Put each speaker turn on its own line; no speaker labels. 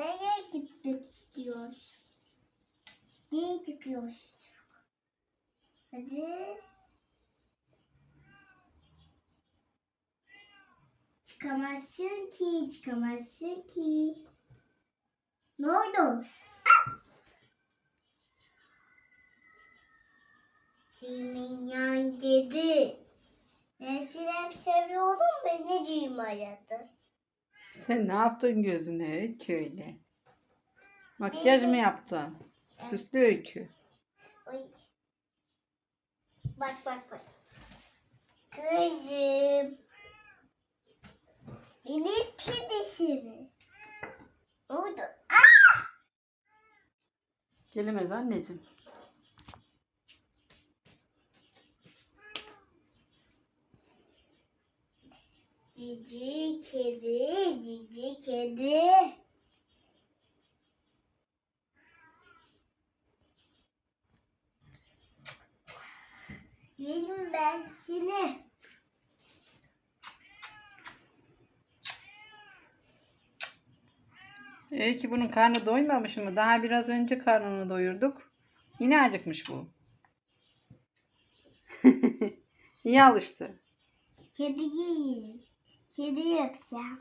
Nereye gitmek istiyoruz? Nereye çıkıyoruz? Hadi. Çıkamazsın ki, çıkamazsın ki. Ne oldu? Kimin yan kedi? Ben seni hep seviyordum beni cim aradı.
Sen ne yaptın gözüne öykü öyle? Makyaj mı yaptın? Süslü öykü.
Oy. Bak bak bak. Kızım. Benim kedisini. Orada.
Gelemez anneciğim.
Cici kedi, cici kedi. Yerim ben seni.
Öykü bunun karnı doymamış mı? Daha biraz önce karnını doyurduk. Yine acıkmış bu. İyi alıştı.
Kedi yiyeyim. Kedi yapacağım.